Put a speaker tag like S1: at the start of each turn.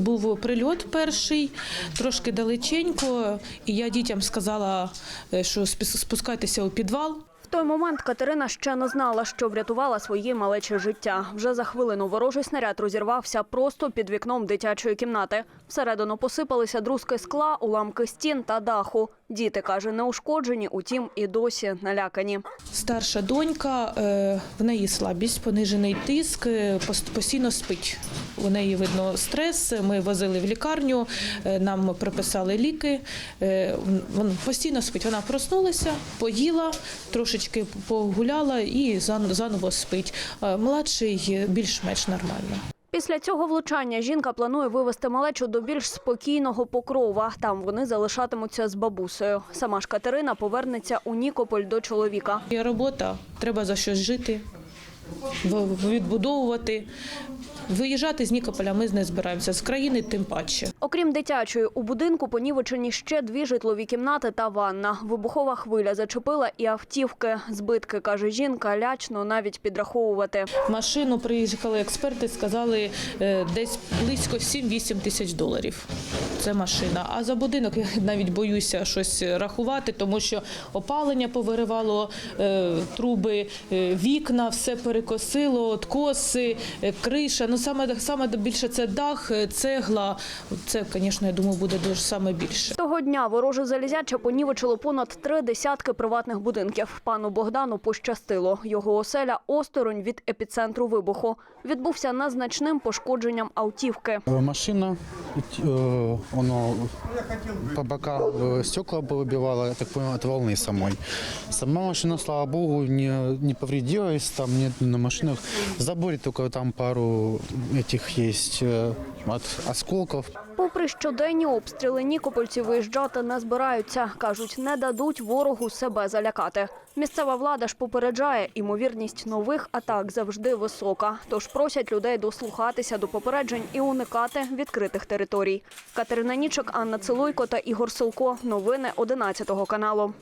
S1: Був прильот перший, трошки далеченько, і я дітям сказала, е, що спускайтеся у підвал.
S2: В той момент Катерина ще не знала, що врятувала своє малече життя. Вже за хвилину ворожий снаряд розірвався просто під вікном дитячої кімнати. Всередину посипалися друзки скла, уламки стін та даху. Діти, каже, не ушкоджені, утім і досі налякані.
S1: Старша донька, е, в неї слабість, понижений тиск, е, постійно спить. У неї видно стрес. Ми возили в лікарню, е, нам приписали ліки. Вона постійно спить. Вона проснулася, поїла, трошечки погуляла і зан- заново спить. Младший більш-менш нормально.
S2: Після цього влучання жінка планує вивезти малечу до більш спокійного покрова. Там вони залишатимуться з бабусею. Сама ж Катерина повернеться у Нікополь до чоловіка.
S1: Є робота, треба за щось жити, відбудовувати. Виїжджати з Нікополя ми не збираємося, з країни тим паче.
S2: Окрім дитячої, у будинку понівечені ще дві житлові кімнати та ванна. Вибухова хвиля зачепила і автівки. Збитки, каже жінка, лячно навіть підраховувати.
S1: Машину приїхали експерти, сказали е, десь близько 7-8 тисяч доларів. Це машина. А за будинок я навіть боюся щось рахувати, тому що опалення повиривало, е, труби, е, вікна, все перекосило, откоси, криша. Ну саме саме більше це дах, е, цегла. Це, звісно, я думаю, буде дуже саме більше.
S2: Того дня вороже залізяче понівечило понад три десятки приватних будинків. Пану Богдану пощастило. Його оселя осторонь від епіцентру вибуху. Відбувся незначним пошкодженням автівки.
S3: Э, Машина, э, оно по бокам э, стекла выбивало, я так понял, от волны самой. Сама машина, слава богу, не, не повредилась, там нет на машинах. В заборе только там пару этих есть э, от осколков.
S2: Попри щоденні обстріли, нікопольці виїжджати не збираються. Кажуть, не дадуть ворогу себе залякати. Місцева влада ж попереджає, імовірність нових атак завжди висока. Тож просять людей дослухатися до попереджень і уникати відкритих територій. Катерина Нічок, Анна Целуйко та Ігор Силко. Новини 11 каналу.